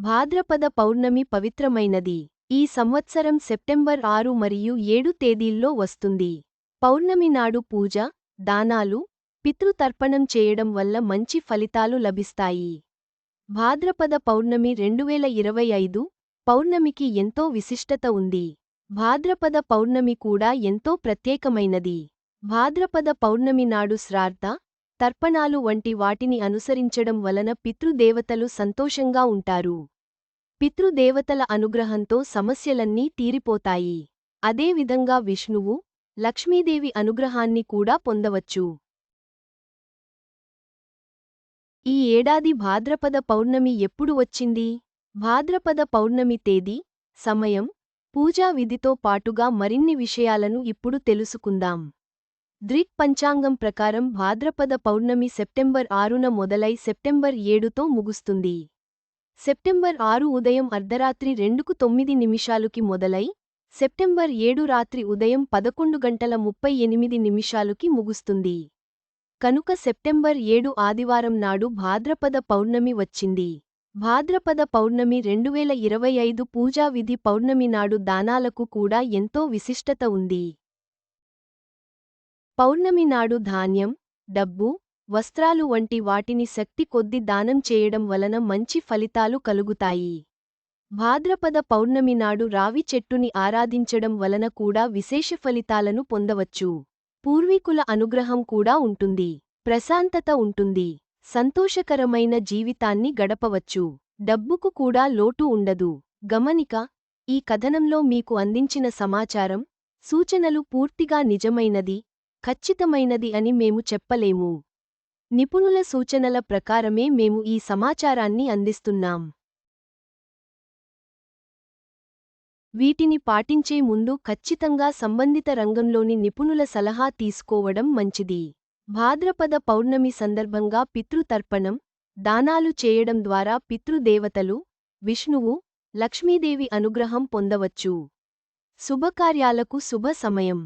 భాద్రపద పౌర్ణమి పవిత్రమైనది. ఈ సంవత్సరం సెప్టెంబర్ ఆరు మరియు ఏడు తేదీల్లో వస్తుంది. పౌర్ణమి నాడు పూజ దానాలు పితృతర్పణం చేయడం వల్ల మంచి ఫలితాలు లభిస్తాయి. భాద్రపద పౌర్ణమి రెండువేల ఇరవై ఐదు పౌర్ణమికి ఎంతో విశిష్టత ఉంది. భాద్రపద పౌర్ణమి కూడా ఎంతో ప్రత్యేకమైనది. భాద్రపద పౌర్ణమి నాడు శ్రార్థ తర్పణాలు వంటి వాటిని అనుసరించడం వలన పితృదేవతలు సంతోషంగా ఉంటారు. పితృదేవతల అనుగ్రహంతో సమస్యలన్నీ తీరిపోతాయి. అదేవిధంగా విష్ణువు లక్ష్మీదేవి అనుగ్రహాన్ని కూడా పొందవచ్చు. ఈ ఏడాది భాద్రపద పౌర్ణమి ఎప్పుడు వచ్చింది? భాద్రపద పౌర్ణమి తేదీ సమయం పూజా విధితో పాటుగా మరిన్ని విషయాలను ఇప్పుడు తెలుసుకుందాం. ద్రిక్ పంచాంగం ప్రకారం భాద్రపద పౌర్ణమి సెప్టెంబర్ ఆరున మొదలై సెప్టెంబర్ ఏడుతో ముగుస్తుంది. సెప్టెంబర్ ఆరు ఉదయం అర్ధరాత్రి రెండుకు తొమ్మిది నిమిషాలుకి మొదలై సెప్టెంబర్ ఏడు రాత్రి ఉదయం పదకొండు గంటల ముప్పై ఎనిమిది నిమిషాలుకి ముగుస్తుంది. కనుక సెప్టెంబర్ ఏడు ఆదివారం నాడు భాద్రపద పౌర్ణమి వచ్చింది. భాద్రపద పౌర్ణమి రెండువేల ఇరవై ఐదు పూజా విధి పౌర్ణమి నాడు దానాలకు కూడా ఎంతో విశిష్టత ఉంది. పౌర్ణమి నాడు ధాన్యం డబ్బు వస్త్రాలు వంటి వాటిని శక్తి కొద్ది దానం చేయడం వలన మంచి ఫలితాలు కలుగుతాయి. భాద్రపద పౌర్ణమి నాడు రావి చెట్టుని ఆరాధించడం వలన కూడా విశేష ఫలితాలను పొందవచ్చు. పూర్వీకుల అనుగ్రహం కూడా ఉంటుంది. ప్రశాంతత ఉంటుంది. సంతోషకరమైన జీవితాన్ని గడపవచ్చు. డబ్బుకు కూడా లోటు ఉండదు. గమనిక ఈ కథనంలో మీకు అందించిన సమాచారం సూచనలు పూర్తిగా నిజమైనది ఖచ్చితమైనది అని మేము చెప్పలేము. నిపుణుల సూచనల ప్రకారమే మేము ఈ సమాచారాన్ని అందిస్తున్నాం. వీటిని పాటించే ముందు ఖచ్చితంగా సంబంధిత రంగంలోని నిపుణుల సలహా తీసుకోవడం మంచిది. భాద్రపద పౌర్ణమి సందర్భంగా పితృతర్పణం దానాలు చేయడం ద్వారా పితృదేవతలు విష్ణువు లక్ష్మీదేవి అనుగ్రహం పొందవచ్చు. శుభకార్యాలకు శుభ సమయం.